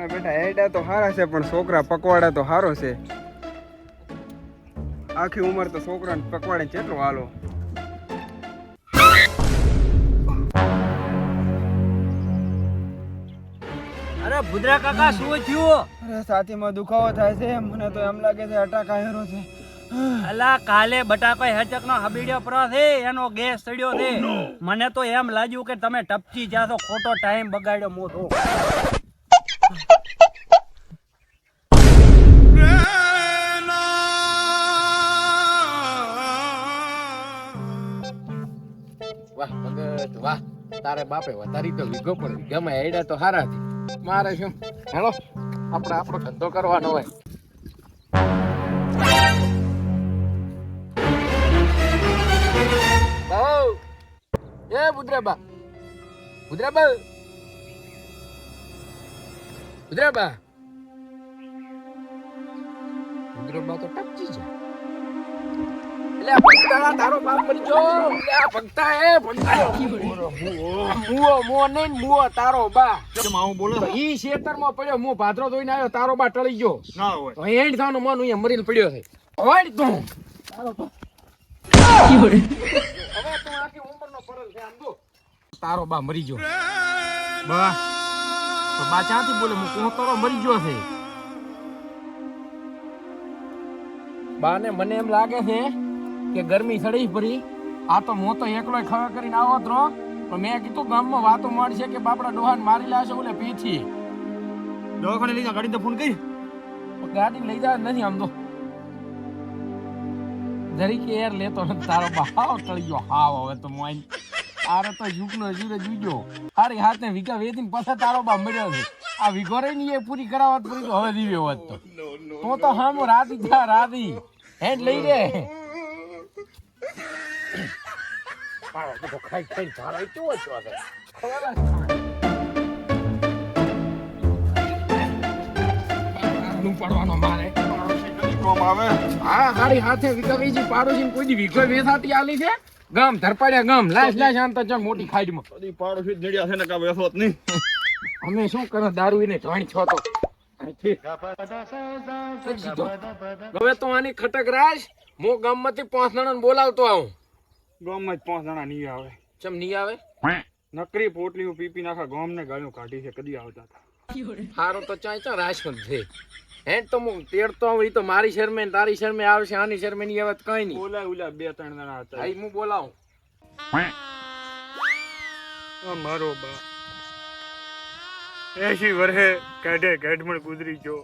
મારા બેટા હેડા તો સારા છે પણ છોકરા પકવાડા તો સારો છે. આખી ઉંમર તો છોકરાને પકવાડે કેટલો હાલો. અરે ભુદ્રા કાકા શું થયું? અરે સાથીમાં દુખાવો થાય છે મને તો એમ લાગે છે અટાક આવેલો છે. અલા કાલે બટાકો હેચક નો હબીડ્યો પરો છે એનો ગેસ ચડ્યો છે. મને તો એમ લાગ્યું કે તમે ટપકી જાશો ખોટો ટાઈમ બગાડ્યો મોટો વાહ ભગત વાહ તારે બાપે વધારી તો વીઘો પણ વીઘામાં હેડા તો હારા છે મારે શું હેલો આપણે આપણો ધંધો કરવાનો હોય બાઉ એ બુદ્રાબા બુદ્રાબા બુદ્રાબા બુદ્રાબા તો ટપકી છે એટલે તારો બાપ મરી ગયો. એટલે ભક્તા એ ભક્તા મુઓ મુઓ નહીં મુઓ તારો બા. આવું બોલો? ઈ ખેતરમાં પડ્યો હું ભાદરો ધોઈને આવ્યો તારો બા ટળી ગયો. ના હોય. તો હેડ થવાનું મન અહીંયા મરીને પડ્યો છે. હોય તું. હવે તું આખી ઉંમરનો પરલ છે આમ જો. તારો બા મરી ગયો. બા તો બા ક્યાંથી બોલે? હું કોહતરો મરી ગયો છે. બાને મને એમ લાગે છે કે ગરમી સડી ભરી આ તો હું તો એકલો ખવે કરીને આવો તો રહો. પણ મેં કીધું ગામમાં વાતો મળશે કે બાપડા ડોહાને મારી લાશે ઓલે પીછી દવાખાને લઈ જા ગાડી તો ફોન કરી. ગાડી લઈ જા નથી આમ તો. જરીક એર લેતો નથી તારો બાવ તળિયો. ગયો હાવ હવે તો મોઈન આરે તો યુગનો જુરે જુજો હારી હાથે વિકા વેદીન પાછા તારો બા મળ્યો છે. આ વિગોરે રે ની એ પૂરી કરાવત પૂરી તો હવે દીવ્યો હોત તો. તો તો હામો રાધી જા રાધી. હેડ લઈ રે. પાડો બધો ખાઈ ખાઈ ઝાડા કેવો છો આ ખબરનું પડવાનો મારે. કોમ આવે? હા હારી હાથે વીઘા પાડોશી કોઈ દી વીઘો આલી છે? ગામ ધરપાડ્યા ગામ લાશ લાશ આમ તો ચમ મોટી ખાડીમાં બધી પાડોશી જ છે ને કા બેસો નહીં. અમે શું કરો દારૂ એને જોઈન છો તો? હવે તો આની ખટક રાજ હું ગામમાંથી પાંચ જણાને બોલાવતો આવું. ગામમાં જ પાંચ જણા નહીં આવે ચમ નહીં આવે? નકરી પોટલીઓ પીપી પી નાખા ગામને ગાળ્યું કાઢી છે કદી આવતા હતા. હારો તો ચાય ચા રાશ જ છે હે તો હું તેડતો આવું ઈ તો મારી શરમે તારી શરમે આવશે આની શરમે ની આવે કઈ નહીં. ઓલા ઓલા બે ત્રણ જણા હતા. ભાઈ હું બોલાવું. મારો બા એસી વર્ષે કાઢે કાઢમણ ગુજરી ગયો.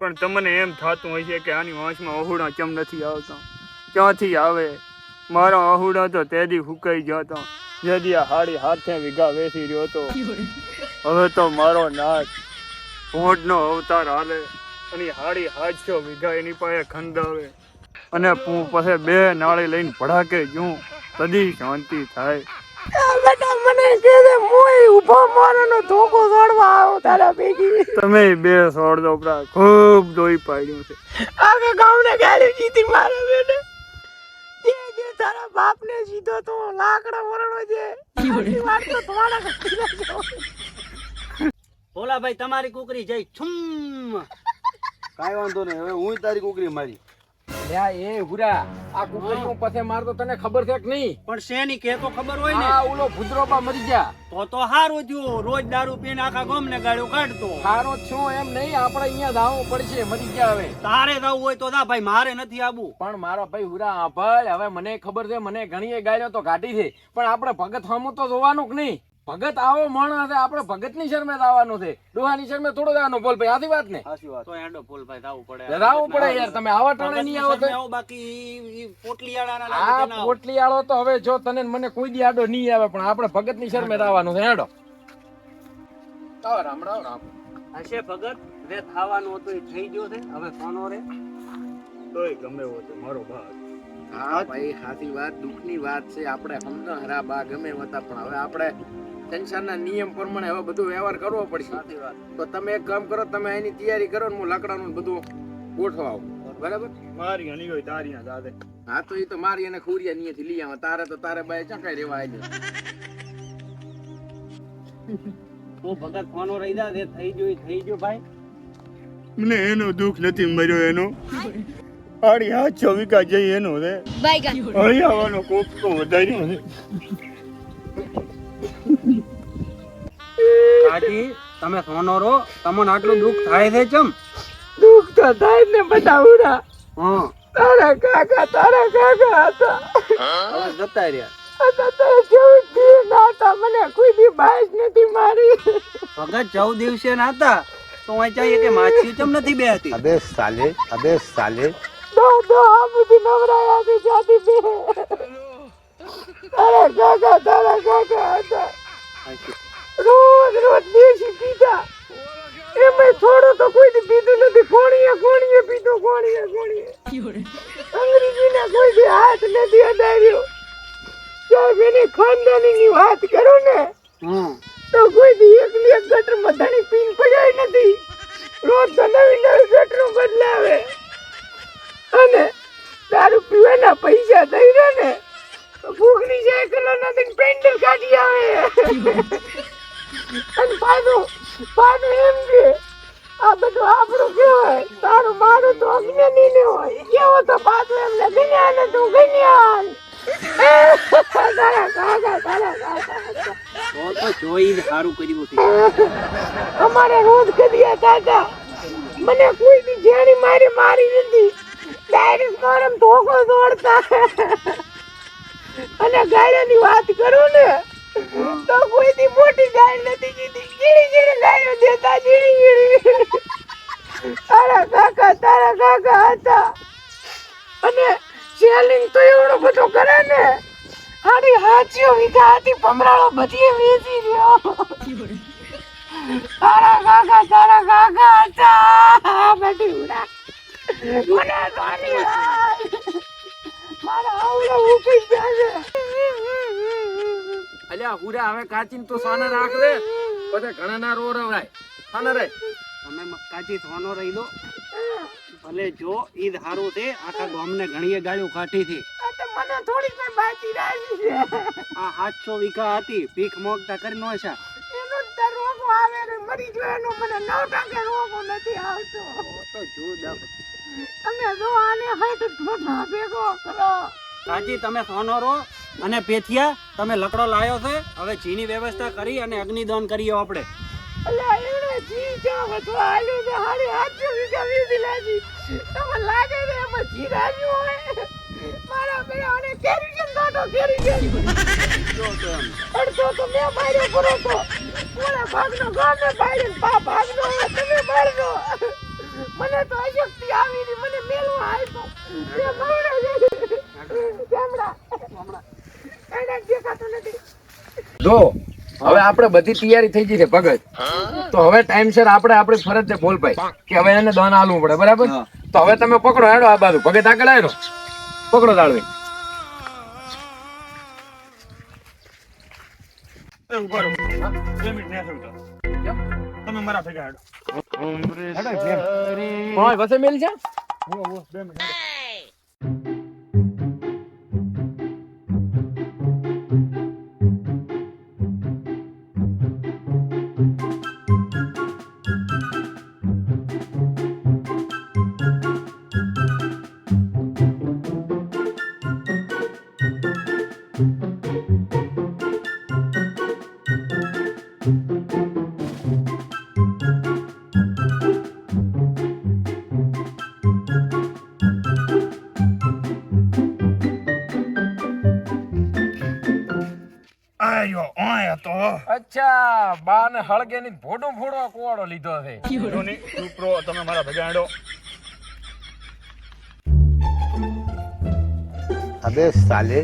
પણ તમને એમ થતું હોય છે કે આની વાંસમાં અહુડા કેમ નથી આવતા. ક્યાંથી આવે? મારો અહુડા તો તેદી હુકાઈ ગયો હતો. જેદી આ હાડી હાથે વીઘા વેસી રહ્યો હતો. હવે તો મારો નાચ ભોટનો અવતાર હાલે અને હાડી હાથસો વીઘા એની પાસે ખંડાવે. અને હું પાસે બે નાળી લઈને ભડાકે જઉં તદી શાંતિ થાય. બેટા મને કે દે મોય ઊભો મારવાનો ધોકો છોડવા આવો તારા ભેગી. તમે બે છોડ દો પ્રા ખૂબ દોઈ પાડ્યું છે. આખા ગામને ગાડી જીતી મારે જે તારા બાપને સીધો તો લાકડા વરણો છે. આટલી વાત તો તમારા ઘરે જાઓ. ભોલાભાઈ તમારી કુકરી જઈ. છુમ. કઈ વાંધો નહીં હવે હું તારી કુકરી મારી. લ્યા એ હુરા આ કુકરીઓ પાસે મારતો તને ખબર છે કે નહીં? પણ શેની કે તો ખબર હોય ને? આ ને ઓલો ભૂદરોબા મરી ગયા. તો તો હારું થયું. રોજ દારૂ પીને આખા ગામને ગાળ્યો કાઢતો. હારો છું એમ નહીં આપણે અહીંયા દાવું પડશે મરી ગયા હવે. તારે દાવું હોય તો દા ભાઈ મારે નથી આવું પણ મારા ભાઈ હુરા ભાઈ હવે મને ખબર છે મને ઘણીએ ગાળ્યો તો કાઢી છે. પણ આપણે ભગત હમું તો જોવાનું કે નહીં? ભગત આવો માણસ છે ભગતની શરમે આવવાનું છે. ડોહાની શરમે થોડો જવાનો બોલ ભાઈ આથી વાત ને? સાચી વાત. તો હેડો ભોલભાઈ જાવું પડે. જવું પડે યાર તમે આવા ટાણે નહીં આવો તો. બાકી પોટલીયાળાના આ લાગે ના આવો. તો હવે જો તને મને કોઈ દી આડો નહીં આવે પણ આપણે ભગતની શરમે આવવાનું છે હેડો. આવો રામ રામ રામ. હશે ભગત? જે થવાનું હતું એ થઈ ગયો છે. હવે કોનો રે? તોય ગમે એવો છે મારો ભાગ. હા ભાઈ સાચી વાત દુઃખની વાત છે. આપણે સમજો હરા બા ગમે હતા પણ હવે આપણે સંસારના નિયમ પ્રમાણે હવે બધું વ્યવહાર કરવો પડશે. તો તમે એક કામ કરો તમે એની તૈયારી કરો ને હું લાકડાનું બધું ગોઠવા આવું. બરાબર? મારી હની હોય તારી ના દાદે હા તો એ તો મારી અને ખુરિયા નીચેથી લઈ આવે. તારે તો તારે બાય ચકાઈ રેવા આવી તું ભગત ફોનો રહી દા દે થઈ ગયો એ થઈ ગયું ભાઈ. મને એનો દુઃખ નથી મર્યો એનો. અરે આ ચોવીકા જઈ એનો રે. Baigan. આવવાનો કોપ તો વધાર્યો છે. કાકી તમે સોનો રો તમને આટલું દુઃખ થાય છે ચમ? દુઃખ તો થાય ને બધા ઉડા. હા. તારા કાકા તારા કાકા હતા. હવે જતા રહ્યા. જેવું દી મને કોઈ દી બાઈસ નથી મારી. ભગત ચૌદ દિવસે ના હતા તો અહીં ચાહીએ કે માછી ચમ નથી બે હતી અબે સાલે અબે સાલે. દો દો આ બધી નવરાયા થી જાતી બે. તારા કાકા તારા કાકા હતા. રોજ દેશી પીતા એમાં થોડો તો કોઈ દી પીધું નથી. કોણીએ કોણીએ પીધો કોણીએ કોણીએ. અંગ્રેજીને કોઈ દી હાથ નથી અડાડ્યો. સાહેબ એની ખાનદાનીની વાત કરો ને તો કોઈ દી એકલી એક ગટરમાં ધણી પીન પડાય નથી. રોજ તો નવી નવી ગટરો બદલાવે. અને દારૂ પીવાના પૈસા રહ્યા ને જાય સાયકલો નથી પેન્ડલ કાઢી આવે. અને પાછું પાછું એમ કે આ બધું આપણું કહેવાય. તારું મારું તો અજ્ઞાની ને હોય. કેવો તો પાછું એમને ગણ્યા ને તું ગણ્યા અમારે રોજ કદિયા કાકા મને કોઈ બી જેણી મારી મારી નથી. ડાયરેક્ટ ગરમ ધોકો દોડતા. અને ગાયરાની વાત કરું ને તો કોઈ દી મોટી ગાય નથી જીતી ઝીણી ઝીણી ગાયો દેતા ઝીણી ઝીણી તારા કાકા તારા કાકા હતા. અને સેલિંગ તો એવડો બધો કરે ને. હાડી હાચીઓ વિધા હતી પમરાળો બધી વેચી રહ્યો. તારા કાકા તારા કાકા હતા. બેટી ઉડા. મને સોની મારા આવડો ઉપી ગયા છે. અલ્યા હુરા હવે કાચીન તો સોના રાખ રે પછી ઘણા ના રો રવાય. સોના રે. તમે કાચી સોનો રહી દો. ભલે જો ઈદ હારું છે. આખા ગામને ઘણીએ ગાળ્યું કાઢી હતી મને થોડી કઈ બાકી રાખી છે. આ સાતસો વીઘા હતી. ભીખ મોગતા કરી નો છે. એનો જ રોગો આવે ને મરી ગયો એનો મને નવ ટકે રોગો નથી આવતો. તો જો તમે જો આને ભેગો કરો. તમે સોનો રો. અને પેથિયા તમે લકડો લાવ્યો છે. હવે ઘીની વ્યવસ્થા કરી અને અગ્નિદાન કરીએ આપણે. મને તો અશક્તિ આવી મને મેલવા આવ્યો એ મરડે કેમડા એને દેખાતું નથી જો હવે આપણે બધી તૈયારી થઈ ગઈ છે ભગત. તો હવે ટાઈમસર આપણે આપણી ફરજ છે બોલભાઈ કે હવે એને દોન આલવું પડે બરાબર? તો હવે તમે પકડો હેડો આ બાજુ. ભગત આગળ આવ્યો પકડો દાળવી. તમે મારા ભેગા હેડો. હેડો વસે મેલ છે? બે મિનિટ. તો. અચ્છા બા ને હળગે ની ભોડો ભોડો કુવાડો લીધો છે. ઉપરો તમે મારા ભગાડો અબે સાલે.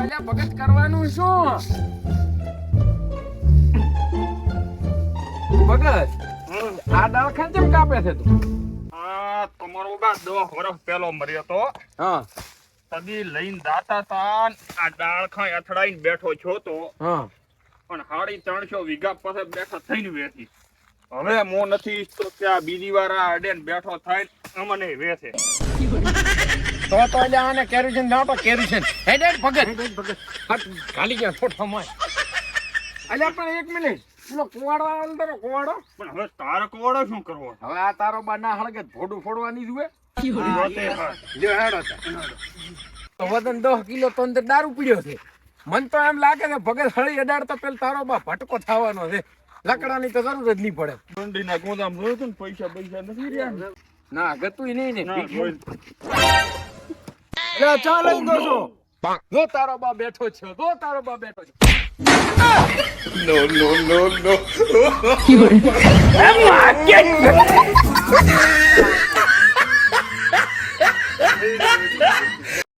અલ્યા ભગત કરવાનું શું? ભગત આ ડાળખા કેમ કાપે છે તું? દસ વર્ષ મર્યો તો હા. તદી લઈને દાતા તા ન આ ડાળખાં અથડાઈને બેઠો છો તો. હા. પણ સાડી ત્રણસો વીઘા પાસે બેઠો થઈને વેચી. હવે મો નથી તો ત્યાં બીજી વાર આ અડે બેઠો થાય અમને વેચે. તો તો એટલે આને કેરોસીન ના તો કેરોસીન હેડ હેડ ભગત. હટ, ગાલી ગયા ફોટો માં અલ્યા પણ એક મિનિટ. પેલો કુવાડો અંદર તારો કુવાડો? પણ હવે તારો કુવાડો શું કરવો? હવે આ તારો બા ના હળગે ફોડું ફોડવાની જુએ વજન દસ કિલો તો અંદર દારૂ પીડ્યો છે. મને તો એમ લાગે છે ભગત હળી અડાડતો પેલ તારો બા ભટકો થવાનો છે. લાકડાની તો જરૂર જ નહીં પડે. મંડીના ગોદામ જોયું તું પૈસા પૈસા નથી રહ્યા ના. ગતું નહીં ને. ના, જોયું. લે ચા લઈ દો છો. જો તારો બા બેઠો છે જો તારો બા બેઠો છે. એમ વાગ્યા જ.